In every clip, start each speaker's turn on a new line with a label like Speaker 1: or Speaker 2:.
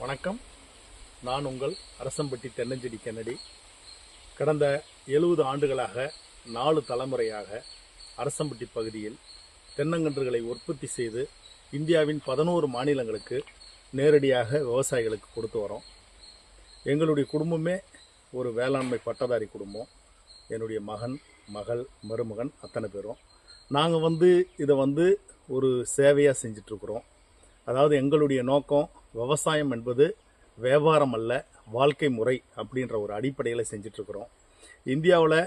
Speaker 1: வணக்கம். நான் உங்கள் அரசம்பட்டி தென்னஞ்செடி கென்னடி. கடந்த எழுபது ஆண்டுகளாக நாலு தலைமுறையாக அரசம்பட்டி பகுதியில் தென்னங்கன்றுகளை உற்பத்தி செய்து இந்தியாவின் பதினோரு மாநிலங்களுக்கு நேரடியாக விவசாயிகளுக்கு கொடுத்து வரோம். எங்களுடைய குடும்பமே ஒரு வேளாண்மை பட்டதாரி குடும்பம். என்னுடைய மகன் மகள் மருமகன் அத்தனை பேரும். நாங்கள் வந்து இதை வந்து ஒரு சேவையாக செஞ்சிட்ருக்குறோம். அதாவது எங்களுடைய நோக்கம் விவசாயம் என்பது வியாபாரம் அல்ல வாழ்க்கை முறை அப்படின்ற ஒரு அடிப்படையில் செஞ்சிட்ருக்குறோம். இந்தியாவில்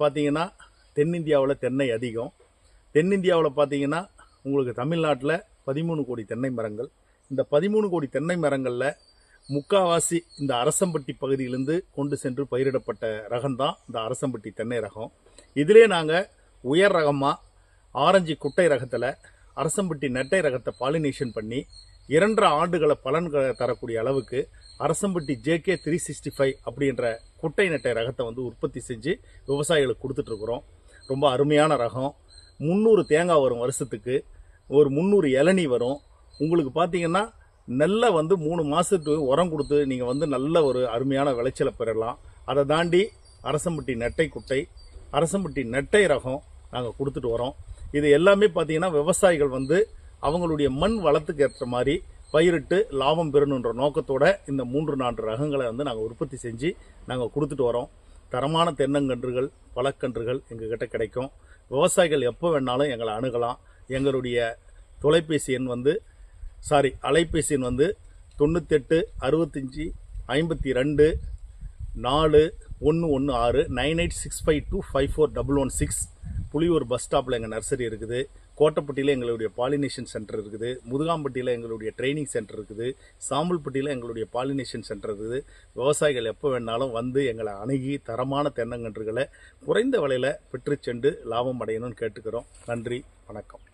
Speaker 1: பார்த்தீங்கன்னா தென்னிந்தியாவில் தென்னை அதிகம். தென்னிந்தியாவில் பார்த்தீங்கன்னா உங்களுக்கு தமிழ்நாட்டில் பதிமூணு கோடி தென்னை மரங்கள். இந்த பதிமூணு கோடி தென்னை மரங்களில் முக்காவாசி இந்த அரசம்பட்டி பகுதியிலிருந்து கொண்டு சென்று பயிரிடப்பட்ட ரகம்தான் இந்த அரசம்பட்டி தென்னை ரகம். இதிலே நாங்கள் உயர் ரகமாக ஆரஞ்சு குட்டை ரகத்தில் அரசம்பட்டி நெட்டை ரகத்தை பாலினேஷன் பண்ணி இரண்டரை ஆண்டுகளை பலன் தரக்கூடிய அளவுக்கு Arasampatti JK three sixty five அப்படின்ற குட்டை நட்டை ரகத்தை வந்து உற்பத்தி செஞ்சு விவசாயிகளுக்கு கொடுத்துட்ருக்குறோம் ரொம்ப அருமையான ரகம். முந்நூறு தேங்காய் வரும் வருஷத்துக்கு. ஒரு முந்நூறு இளநி வரும். உங்களுக்கு பார்த்தீங்கன்னா நெல்லை வந்து மூணு மாதத்துக்கு உரம் கொடுத்து நீங்கள் வந்து நல்ல ஒரு அருமையான விளைச்சலை பெறலாம். அதை தாண்டி அரசம்பட்டி நெட்டை குட்டை அரசம்பட்டி நெட்டை ரகம் நாங்கள் கொடுத்துட்டு வரோம். இது எல்லாமே பார்த்தீங்கன்னா விவசாயிகள் வந்து அவங்களுடைய மண் வளத்துக்கு ஏற்ற மாதிரி பயிரிட்டு லாபம் பெறணுன்ற நோக்கத்தோட இந்த மூன்று நான்கு ரகங்களை வந்து நாங்கள் உற்பத்தி செஞ்சு நாங்கள் கொடுத்துட்டு வரோம். தரமான தென்னங்கன்றுகள் பழக்கன்றுகள் எங்ககிட்ட கிடைக்கும். விவசாயிகள் எப்போ வேணாலும் எங்களை அணுகலாம். எங்களுடைய தொலைபேசி எண் வந்து சாரி அலைபேசி எண் வந்து தொண்ணூத்தெட்டு அறுபத்தஞ்சி ஐம்பத்தி ரெண்டு நாலு ஒன்று ஒன்று ஆறு nine eight six five two five four double one six Puliyur bus ஸ்டாப்பில் எங்கள் நர்சரி இருக்குது. கோட்டப்பட்டியில் எங்களுடைய பாலினேஷன் சென்டர் இருக்குது. முதுகாம்பட்டியில் எங்களுடைய ட்ரைனிங் சென்டர் இருக்குது. சாம்பல்பட்டியில் எங்களுடைய பாலினேஷன் சென்டர் இருக்குது. விவசாயிகள் எப்போ வேணாலும் வந்து எங்களை அணுகி தரமான தென்னங்கன்றுகளை குறைந்த விலையில் பெற்று சென்று லாபம் அடையணும்னு கேட்டுக்கிறோம். நன்றி வணக்கம்.